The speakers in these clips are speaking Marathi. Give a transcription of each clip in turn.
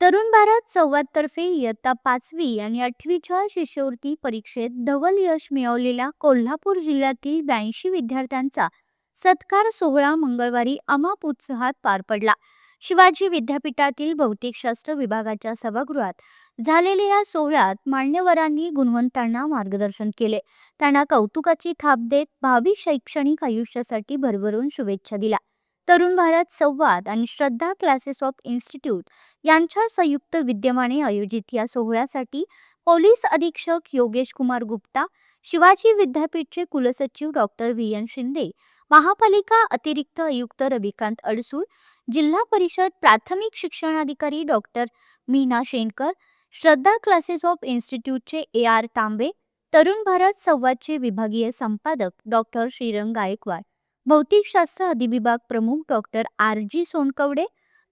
तरुण भारत संवादतर्फे इयत्ता पाचवी आणि आठवीच्या शिष्यवृत्ती परीक्षेत धवल यश मिळवलेल्या कोल्हापूर जिल्ह्यातील ब्याऐंशी विद्यार्थ्यांचा सत्कार सोहळा मंगळवारी अमाप उत्साहात पार पडला. शिवाजी विद्यापीठातील भौतिकशास्त्र विभागाच्या सभागृहात झालेल्या या सोहळ्यात मान्यवरांनी गुणवंतांना मार्गदर्शन केले. त्यांना कौतुकाची थाप देत भावी शैक्षणिक आयुष्यासाठी भरभरून शुभेच्छा दिल्या. तरुण भारत संवाद आणि श्रद्धा क्लासेस ऑफ इन्स्टिट्यूट यांच्या संयुक्त विद्यमाने आयोजित या सोहळ्यासाठी पोलीस अधीक्षक योगेश कुमार गुप्ता शिवाजी विद्यापीठचे कुलसचिव डॉक्टर व्ही एन शिंदे महापालिका अतिरिक्त आयुक्त रविकांत अडसूळ जिल्हा परिषद प्राथमिक शिक्षणाधिकारी doctor Meena Shenkar Shraddha classes of इन्स्टिट्यूटचे A R Tambe Tarun Bharat संवादचे विभागीय संपादक डॉक्टर श्रीरंग गायकवाड. भौतिकशास्त्र अधिविभाग प्रमुख डॉक्टर आर. जी. सोनकवडे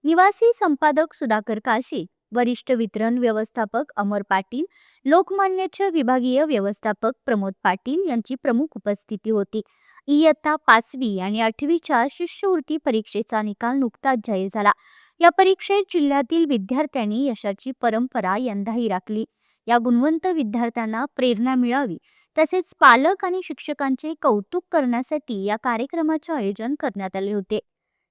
निवासी संपादक सुधाकर काशी वरिष्ठ वितरण व्यवस्थापक अमर पाटील लोकमान्यचे विभागीय व्यवस्थापक प्रमोद पाटील यांची प्रमुख उपस्थिती होती. इयत्ता पाचवी आणि आठवीच्या शिष्यवृत्ती परीक्षेचा निकाल नुकताच जाहीर झाला. या परीक्षेत जिल्ह्यातील विद्यार्थ्यांनी यशाची परंपरा यंदाही राखली. या गुणवंत विद्यार्थ्यांना प्रेरणा मिळावी तसेच पालक आणि शिक्षकांचे कौतुक करण्यासाठी या कार्यक्रमाचे आयोजन करण्यात आले होते.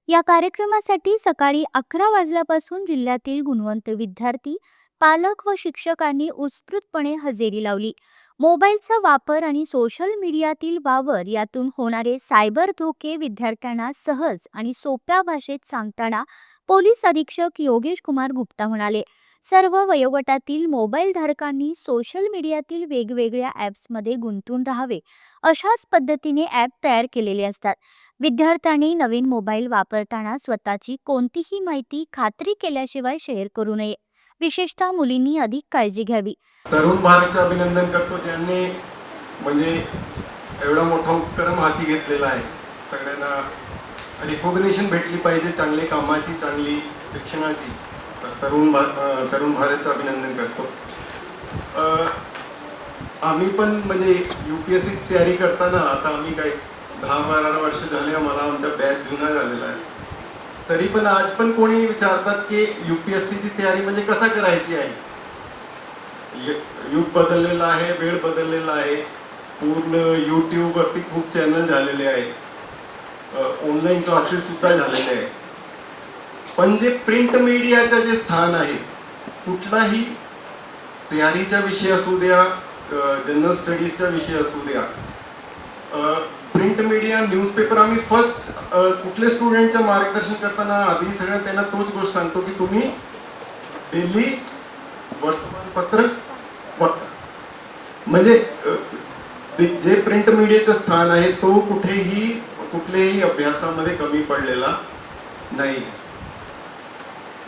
या कार्यक्रमासाठी सकाळी अकरा वाजल्यापासून जिल्ह्यातील गुणवंत विद्यार्थी पालक व शिक्षकांनी उत्स्फूर्तपणे हजेरी लावली. मोबाईलचा वापर आणि सोशल मीडियातील वावर यातून होणारे सायबर धोके विद्यार्थ्यांना सहज आणि सोप्या भाषेत सांगताना पोलीस अधीक्षक योगेश कुमार गुप्ता म्हणाले सर्व वयोगटातील मोबाईल धारकांनी सोशल मीडियातील वेगवेगळ्या ॲप्समध्ये गुंतून राहावे अशाच पद्धतीने ॲप तयार केलेले असतात. विद्यार्थ्यांनी नवीन मोबाईल वापरताना स्वतःची कोणतीही माहिती खात्री केल्याशिवाय शेअर करू नये. विशेषतः मुलींनी अधिक काळजी घ्यावी. तरुण भारतचे अभिनंदन करतो ज्यांनी म्हणजे एवढा मोठा उपक्रम हाती घेतलेला आहे. सगळ्यांना रिकॉग्निशन भेटली पाहिजे चांगली कामाची चांगली शिक्षणाची. तरुण भा तरुण भारतचं अभिनंदन करतो. अं, आम्ही पण म्हणजे यू पी एस सी तयारी करताना आता आम्ही काही दहा बारा वर्ष झाले आम्हाला आमचा बॅच जुना झालेला आहे. तरी पण आज पण कोणी विचारतात की यू पी एस सीची तयारी म्हणजे कसा करायची आहे? युग बदललेला आहे वेळ बदललेला आहे. पूर्ण यूट्यूबवरती खूप चॅनल झालेले आहे. ऑनलाईन क्लासेस सुद्धा झालेले आहे. पण जे प्रिंट मीडियाचं जे स्थान आहे कुठलाही तयारीचा विषय असू द्या जनरल स्टडीजचा विषय असू द्या प्रिंट मीडिया न्यूजपेपर आम्ही फर्स्ट कुठल्या स्टुडंटचं मार्गदर्शन करताना आधी सगळं त्यांना तोच गोष्ट सांगतो की तुम्ही डेली वर्तमानपत्र वाचा. म्हणजे ते- जे प्रिंट मीडियाचं स्थान आहे तो कुठेही कुठल्याही अभ्यासामध्ये कमी पडलेला नाही.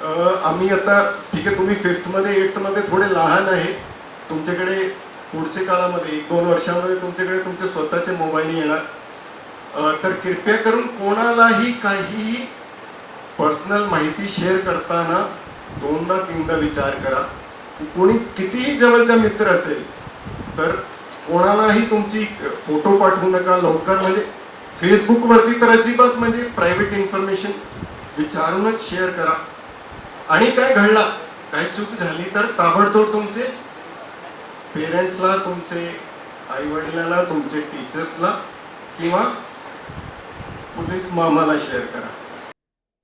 आम्ही आता ठीक आहे तुम्ही फिफ्थमध्ये एट्थमध्ये थोडे लहान आहे. तुमच्याकडे पुढच्या काळामध्ये एक दोन वर्षामध्ये तुमच्याकडे तुमचे स्वतःचे मोबाईल येणार. तर कृपया करून कोणालाही काहीही पर्सनल माहिती शेअर करताना दोनदा तीनदा विचार करा. कोणी कितीही जवळचा मित्र असेल तर कोणालाही तुमची फोटो पाठवू नका. लवकर म्हणजे फेसबुकवरती तर अजिबात म्हणजे प्रायव्हेट इन्फॉर्मेशन विचारूनच शेअर करा. आणि काय घडला? काय चूक झाली तर ताबडतोब तुमचे पेरेंट्सला तुमचे आई वडिलांना तुमचे टीचर्सला किंवा पोलीस मामाला शेअर करा.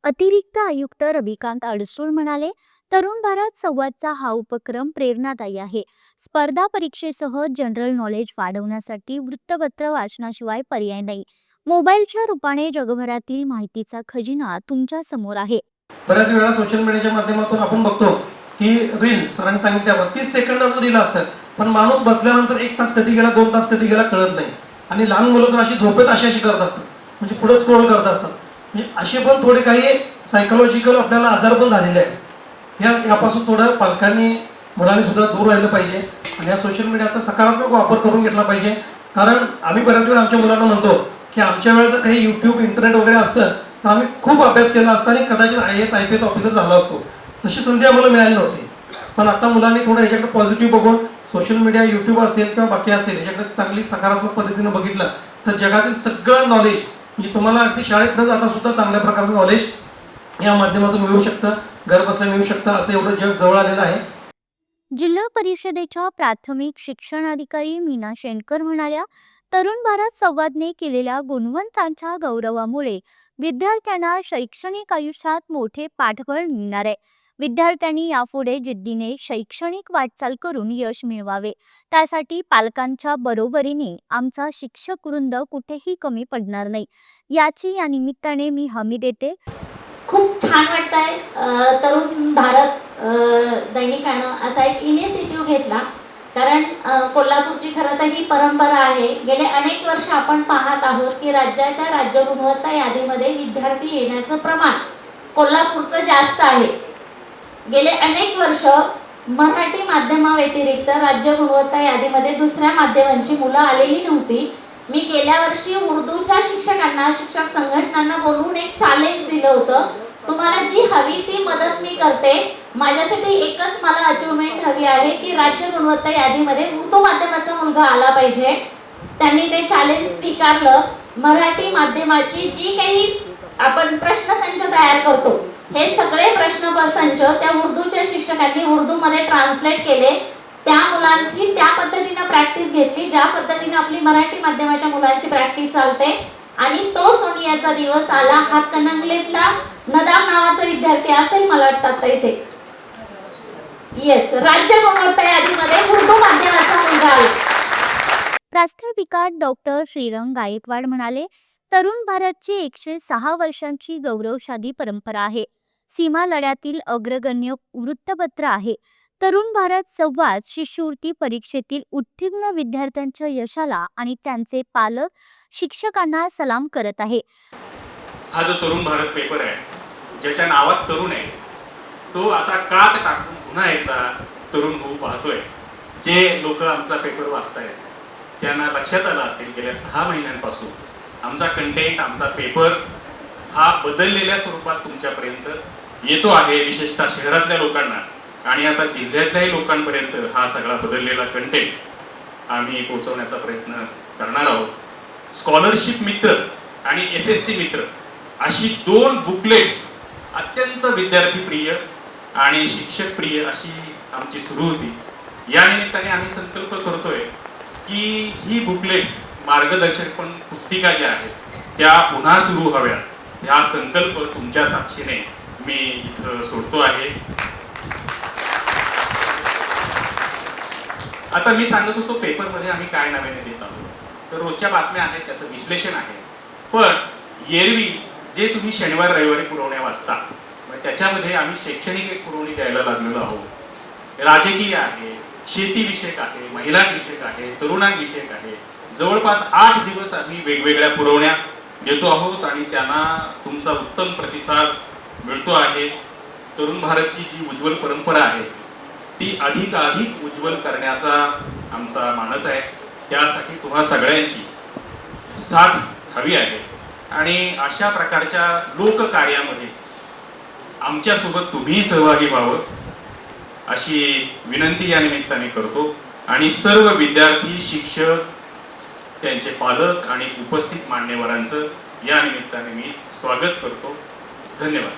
अतिरिक्त आयुक्त रविकांत अडसूळ म्हणाले तरुण भारत संवादचा हा उपक्रम प्रेरणादायी आहे. स्पर्धा परीक्षेसह जनरल नॉलेज वाढवण्यासाठी वृत्तपत्र वाचनाशिवाय पर्याय नाही. मोबाईलच्या रूपाने जगभरातील माहितीचा खजिना तुमच्यासमोर आहे. बऱ्याच वेळा सोशल मीडियाच्या माध्यमातून आपण बघतो की रील सरांनी सांगितले आपण तीस सेकंदाचं रील असतात. पण माणूस बसल्यानंतर एक तास कधी गेला दोन तास कधी गेला कळत नाही. आणि लहान मुलं तर अशी झोपेत अशी अशी करत असतात. म्हणजे पुढे स्क्रोल करत असतात. म्हणजे असे पण थोडे काही सायकोलॉजिकल आपल्याला आजार पण झालेले आहेत. या यापासून थोडं पालकांनी मुलांनी सुद्धा दूर राहिलं पाहिजे. आणि या सोशल मीडियाचा सकारात्मक वापर करून घेतला पाहिजे. कारण आम्ही बऱ्याच वेळा आमच्या मुलांना म्हणतो की आमच्या वेळेला जर काही युट्यूब इंटरनेट वगैरे असतं. तर आम्ही खूप अभ्यास केला असता आणि कदाचित I S I P S officer झाला असतो. तशी संधी आम्हाला मिळाली नव्हती. पण आता मुलांनी थोडं ह्याच्याकडे पॉझिटिव्ह बघून सोशल मीडिया युट्यूब असेल किंवा बाकी असेल याच्याकडे चांगली सकारात्मक पद्धतीने बघितलं तर जगातील सगळं नॉलेज म्हणजे तुम्हाला अगदी शाळेत न जाता सुद्धा चांगल्या प्रकारचं नॉलेज या माध्यमातून मिळू शकतं घर बसल्या मिळू शकतं असं एवढं जग जवळ आलेलं आहे. जिल्हा परिषदेच्या प्राथमिक शिक्षणाधिकारी मीना शेणकर म्हणाल्या तरुण भारत संवादने केलेल्या गुणवंतांच्या गौरवामुळे विद्यार्थ्यांना शैक्षणिक आयुष्यात मोठे पाठबळ मिळणार आहे. विद्यार्थ्यांनी यापुढे जिद्दीने शैक्षणिक वाटचाल करून यश मिळवावे. त्यासाठी पालकांच्या बरोबरीने आमचा शिक्षक वृंद कुठेही कमी पडणार नाही. याची या निमित्ताने मी हमी देते. खूप छान वाटत आहे तरुण भारत दैनिकानं असा एक इनिशिएटिव्ह घेतला. कारण कोल्हापूरची खरं तर ही परंपरा आहे. गेले अनेक वर्ष आपण पाहत आहोत की राज्याच्या राज्य गुणवत्ता यादीमध्ये विद्यार्थी येण्याचं प्रमाण कोल्हापूरचं जास्त आहे. गेले अनेक वर्ष मराठी माध्यमाव्यतिरिक्त राज्य गुणवत्ता यादीमध्ये दुसऱ्या माध्यमांची मुलं आलेली नव्हती. मी गेल्या वर्षी उर्दूच्या शिक्षकांना शिक्षक संघटनांना बोलवून एक चॅलेंज दिलं होतं. तुम्हाला जी हवी ती मदत मी करते. माझ्यासाठी एकच मला अचिव्हमेंट हवी आहे की राज्य गुणवत्ता यादीमध्ये उर्दू माध्यमाचा मुलगा आला पाहिजे. त्यांनी ते चॅलेंज स्वीकारलं. मराठी माध्यमाची जी काही आपण प्रश्नसंच तयार करतो हे सगळे प्रश्न संच त्या उर्दूच्या शिक्षकांनी उर्दूमध्ये ट्रान्सलेट केले. त्या मुलांची त्या पद्धतीनं प्रॅक्टिस घेतली ज्या पद्धतीनं आपली मराठी माध्यमाच्या मुलांची प्रॅक्टिस चालते. आणि तो सोनियाचा दिवस आला हा कनंगलेतला नदाम नावाचा विद्यार्थी असेल मला वाटतं इथे. येस राज्य गुणवत्ता यादीमध्ये उर्दू माध्यमाचा मुलगा प्रास्ताविकात डॉक्टर श्रीरंग गायकवाड म्हणाले तरुण भारतची एकशे सहा वर्षांची गौरवशाली परंपरा आहे. सीमा लढ्यातील अग्रगण्य वृत्तपत्र आहे. तरुण भारत संवाद शिष्यवृत्ती परीक्षेतील उत्तीर्ण विद्यार्थ्यांच्या यशाला आणि त्यांचे पालक शिक्षकांना सलाम करत आहे. हा जो तरुण भारत पेपर आहे ज्याच्या नावात तरुण आहे तो आता कात टाकून पुन्हा एकदा तरुण भाऊ पाहतोय. जे लोक आमचा पेपर वाचतायत त्यांना लक्षात आलं असेल गेल्या सहा महिन्यांपासून आमचा कंटेंट आमचा पेपर हा बदललेल्या स्वरूपात तुमच्यापर्यंत येतो आहे विशेषतः शहरातल्या लोकांना. आणि आता जिल्ह्यातल्याही लोकांपर्यंत हा सगळा बदललेला कंटेंट आम्ही पोहोचवण्याचा प्रयत्न करणार आहोत. स्कॉलरशिप मित्र आणि एस एस सी मित्र अशी दोन बुकलेट्स अत्यंत विद्यार्थीप्रिय आणि शिक्षक प्रिय अशी आमची सुरू होती. या निमित्ताने आम्ही संकल्प करतोय की ही बुकलेट्स मार्गदर्शक पण पुस्तिका ज्या आहेत. त्या पुन्हा सुरू हव्यात ह्या संकल्प तुमच्या साक्षीने मी इथं सोडतो आहे. आता मी सांगत होतो पेपरमध्ये आम्ही काय नव्याने देत आहोत. तर रोजच्या बातम्या आहेत त्याचं विश्लेषण आहे. पण एरवी जे तुम्ही शनिवार रविवारी पुरवण्या वाचता त्याच्यामध्ये आम्ही शैक्षणिक एक पुरवणी द्यायला लागलेलो आहोत. राजकीय आहे शेतीविषयक आहे महिलांविषयक आहे तरुणांविषयक आहे. जवळपास आठ दिवस आम्ही वेगवेगळ्या पुरवण्या देतो आहोत आणि त्यांना तुमचा उत्तम प्रतिसाद मिळतो आहे. तरुण भारतची जी उज्ज्वल परंपरा आहे ती अधिकाधिक उज्ज्वल करण्याचा आमचा मानस आहे. त्यासाठी तुम्हा सगळ्यांची साथ हवी आहे. आणि अशा प्रकारच्या लोककार्यामध्ये आमच्यासोबत तुम्ही सहभागी व्हावं अशी विनंती या निमित्ताने करतो. आणि सर्व विद्यार्थी शिक्षक त्यांचे पालक आणि उपस्थित मान्यवरांचं या निमित्ताने मी स्वागत करतो. धन्यवाद.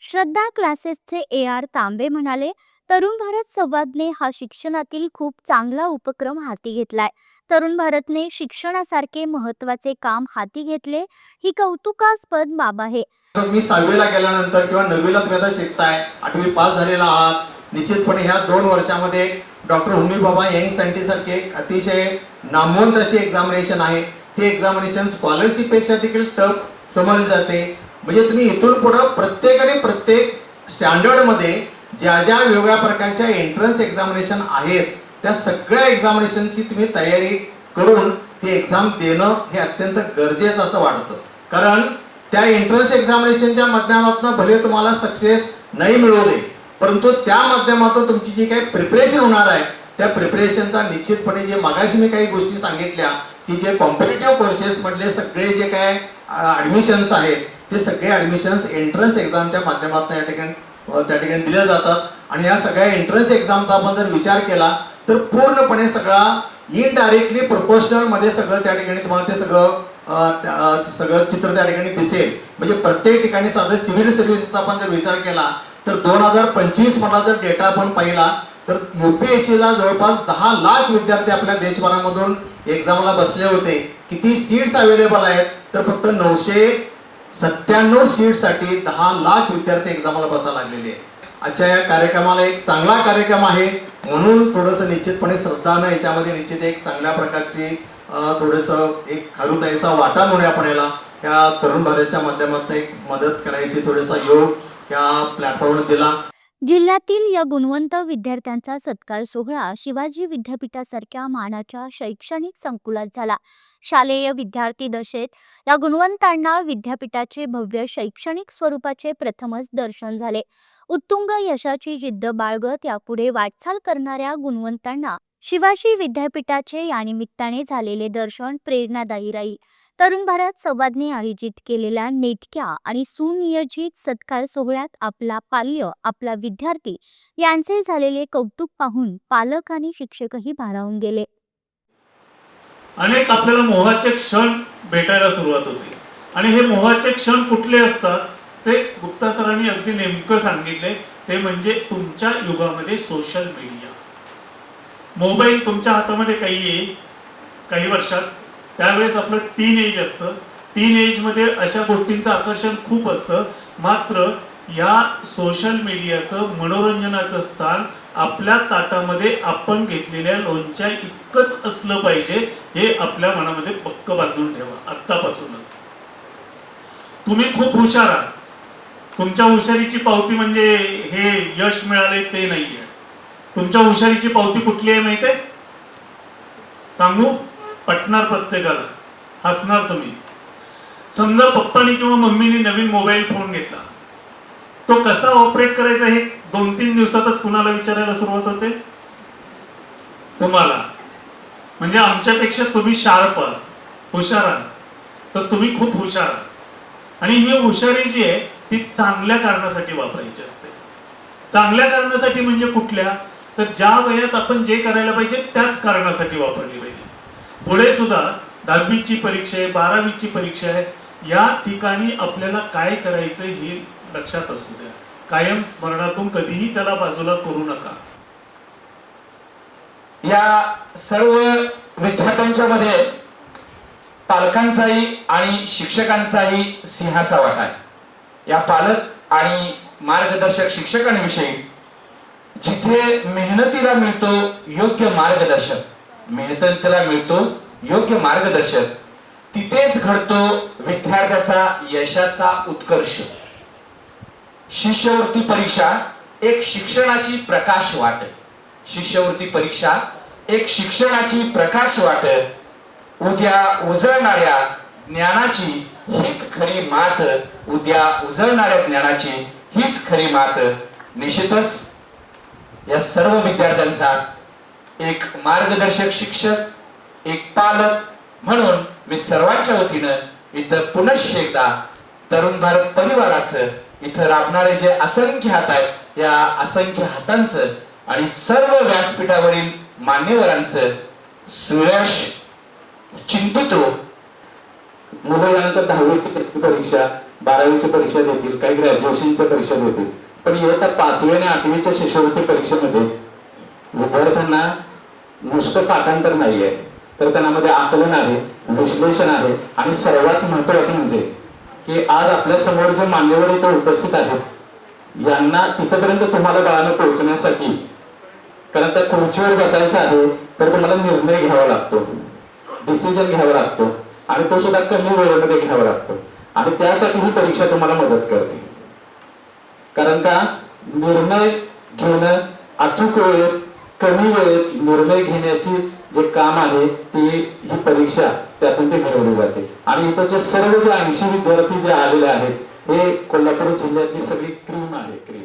श्रद्धा क्लासेसचे ए आर तांबे म्हणाले तरुण भारत संवादने हा शिक्षणातील खूप चांगला उपक्रम हाती घेतलाय. तरुण भारतने शिक्षणासारखे महत्त्वाचे काम हाती घेतले ही कौतुकास्पद बाब आहे. तर मी सहावीला गेल्यानंतर किंवा नववीला तुम्ही आता शिकताय आठवी पास झालेला आहात निश्चितपणे ह्या दोन वर्षामध्ये डॉक्टर हुमी बाबा यंग सायंटिस्ट सारखे एक अतिशय नामवंत अशी एक्झामिनेशन आहे. ते एक्झामिनेशन स्कॉलरशिपपेक्षा देखील टफ समजले जाते. म्हणजे तुम्ही इथून पुढं प्रत्येकाने प्रत्येक स्टँडर्डमध्ये ज्या ज्या वेगवेगळ्या प्रकारच्या एंट्रन्स एक्झामिनेशन आहेत त्या सगळ्या एक्झामिनेशनची तुम्ही तयारी करून ती एक्झाम देणं हे अत्यंत गरजेचं असं वाटतं. कारण त्या एंट्रन्स एक्झामिनेशनच्या माध्यमातून भले तुम्हाला सक्सेस नाही मिळू दे परंतु त्या माध्यमातून तुमची जी काही प्रिपरेशन होणार आहे त्या प्रिपरेशनचा निश्चितपणे जे मागाशी मी काही गोष्टी सांगितल्या की जे कॉम्पिटेटिव्ह कोर्सेस मधले सगळे जे काय ॲडमिशन्स आहेत ते सगळे ॲडमिशन्स एंट्रन्स एक्झामच्या माध्यमातून या ठिकाणी त्या ठिकाणी दिल्या जातात. आणि या सगळ्या एंट्रन्स एक्झामचा आपण जर विचार केला तर पूर्णपणे सगळा इनडायरेक्टली प्रोपोर्शनलमध्ये सगळं त्या ठिकाणी तुम्हाला ते सगळं सगळं चित्र त्या ठिकाणी दिसेल. म्हणजे प्रत्येक ठिकाणी साधं सिव्हिल सर्व्हिसचा आपण जर विचार केला तर दोन हजार पंचवीस मधला जर डेटा आपण पाहिला तर युपीएससीला जवळपास दहा लाख विद्यार्थी आपल्या देशभरामधून एक्झामला बसले होते. किती सीट्स अवेलेबल आहेत? तर फक्त नऊशे सत्त्याण्णव सीटसाठी दहा लाख विद्यार्थी एक्झामला बसायला लागलेले आहेत. आजच्या या कार्यक्रमाला एक चांगला कार्यक्रम आहे. म्हणून थोडंसं निश्चितपणे श्रद्धानं याच्यामध्ये निश्चित एक चांगल्या प्रकारची थोडस थोडंसं एक खारुताईचा वाटा म्हणून आपण याला. या तरुण भारतच्या माध्यमातून एक मदत करायची थोडासा योग या प्लॅटफॉर्मवर दिला. जिल्ह्यातील या गुणवंत विद्यार्थ्यांचा सत्कार सोहळा शिवाजी विद्यापीठासारख्या मानाच्या शैक्षणिक संकुलात झाला. शालेय विद्यार्थी दशेत या गुणवंतांना विद्यापीठाचे भव्य शैक्षणिक स्वरूपाचे प्रथमच दर्शन झाले. उत्तुंग यशाची जिद्द बाळगत यापुढे वाटचाल करणाऱ्या गुणवंतांना शिवाजी विद्यापीठाचे या निमित्ताने झालेले दर्शन प्रेरणादायी राहील. तरुण भारत संवादने आयोजित केलेल्या नेटक्या आणि सुनियोजित सत्कार सोहळ्यात आपला पाल्य आपला विद्यार्थी यांचे झालेले कौतुक पाहून पालक आणि शिक्षकही भारावून गेले. अनेक आपल्याला मोहाचे क्षण भेटायला सुरुवात होते. आणि हे मोहाचे क्षण कुठले असतात ते गुप्ता सरांनी अगदी नेमकं सांगितले. ते म्हणजे तुमच्या युगामध्ये सोशल मीडिया मोबाईल तुमच्या हातामध्ये काही येईल काही वर्षात? त्यावेळेस आपलं टीन एज असतं. टीन एजमध्ये अशा गोष्टींचं आकर्षण खूप असतं. मात्र या सोशल मीडियाचं मनोरंजनाचं स्थान आपल्या ताटामध्ये आपण घेतलेल्या लोणच्या इतकंच असलं पाहिजे हे आपल्या मनामध्ये पक्क बांधून ठेवा आत्तापासूनच. तुम्ही खूप हुशार आहात. तुमच्या हुशारीची पावती म्हणजे हे यश मिळाले ते नाहीये. तुमच्या हुशारीची पावती कुठली आहे माहिती आहे सांगू? पटणार प्रत्येकाला. हसणार तुम्ही. समजा पप्पानी किंवा मम्मीने नवीन मोबाईल फोन घेतला. तो कसा ऑपरेट करायचा हे दोन तीन दिवसातच कुणाला विचारायला सुरुवात होते? तुम्हाला. म्हणजे आमच्यापेक्षा तुम्ही शार्प आहात. हुशार आहात. तर तुम्ही खूप हुशार आहात. आणि ही हुशारी जी आहे ती चांगल्या कारणासाठी वापरायची असते. चांगल्या कारणासाठी म्हणजे कुठल्या? तर ज्या वयात आपण जे करायला पाहिजे त्याच कारणासाठी वापरली पाहिजे. पुढे सुद्धा दहावीची परीक्षा आहे बारावीची परीक्षा आहे या ठिकाणी आपल्याला काय करायचं हे लक्षात असू द्या. कायम स्मरणातून कधीही त्याला बाजूला करू नका. या सर्व विद्यार्थ्यांच्या मध्ये पालकांचाही आणि शिक्षकांचाही सिंहाचा वाटा आहे. या पालक आणि मार्गदर्शक शिक्षकांविषयी जिथे मेहनतीला मिळतो योग्य मार्गदर्शक मिळतं त्याला मिळतो योग्य मार्गदर्शक. तिथेच घडतो विद्यार्थ्याचा यशाचा उत्कर्ष. शिष्यवृत्ती परीक्षा एक शिक्षणाची प्रकाश वाट शिष्यवृत्ती परीक्षा एक शिक्षणाची प्रकाश वाट उद्या उजळणाऱ्या ज्ञानाची हीच खरी मात. उद्या उजळणाऱ्या ज्ञानाची हीच खरी मात. निश्चितच या सर्व विद्यार्थ्यांचा एक मार्गदर्शक शिक्षक एक पालक म्हणून मी सर्वांच्या वतीनं इथं पुनश्च एकदा तरुण भारत परिवाराचं इथं राबणारे जे असंख्य हात आहेत या असंख्य हातांचं आणि सर्व व्यासपीठावरील मान्यवरांचं सुयश चिंतितो. मुलं यानंतर दहावीची परीक्षा बारावीची परीक्षा देतील काही ग्रॅज्युएशनच्या परीक्षा देतील. पण इयत्ता पाचवी आणि आठवीच्या शिष्यवृत्ती परीक्षेमध्ये विद्यार्थ्यांना नुसतं पाठांतर नाहीये. तर त्यामध्ये आकलन आहे विश्लेषण आहे आणि सर्वात महत्वाचं म्हणजे की आज आपल्यासमोर जे मान्यवर इथं उपस्थित आहेत यांना तिथपर्यंत तुम्हाला बाळानं पोहोचण्यासाठी कारण त्या खुर्चीवर बसायचं आहे तर तुम्हाला निर्णय घ्यावा लागतो. डिसिजन घ्यावा लागतो. आणि तो सुद्धा कमी वेळेमध्ये घ्यावा लागतो. आणि त्यासाठी ही परीक्षा तुम्हाला मदत करते. कारण का? निर्णय घेणं अचूक वेळेत कमी वेळेत निर्णय घेण्याची जे काम आहे ती ही परीक्षा त्यातून ते घडवली जाते. आणि इथं सर्व जे ऐंशी विद्यार्थी जे आलेले आहेत हे कोल्हापूर जिल्ह्यातली सगळी क्रीम आहे क्रीम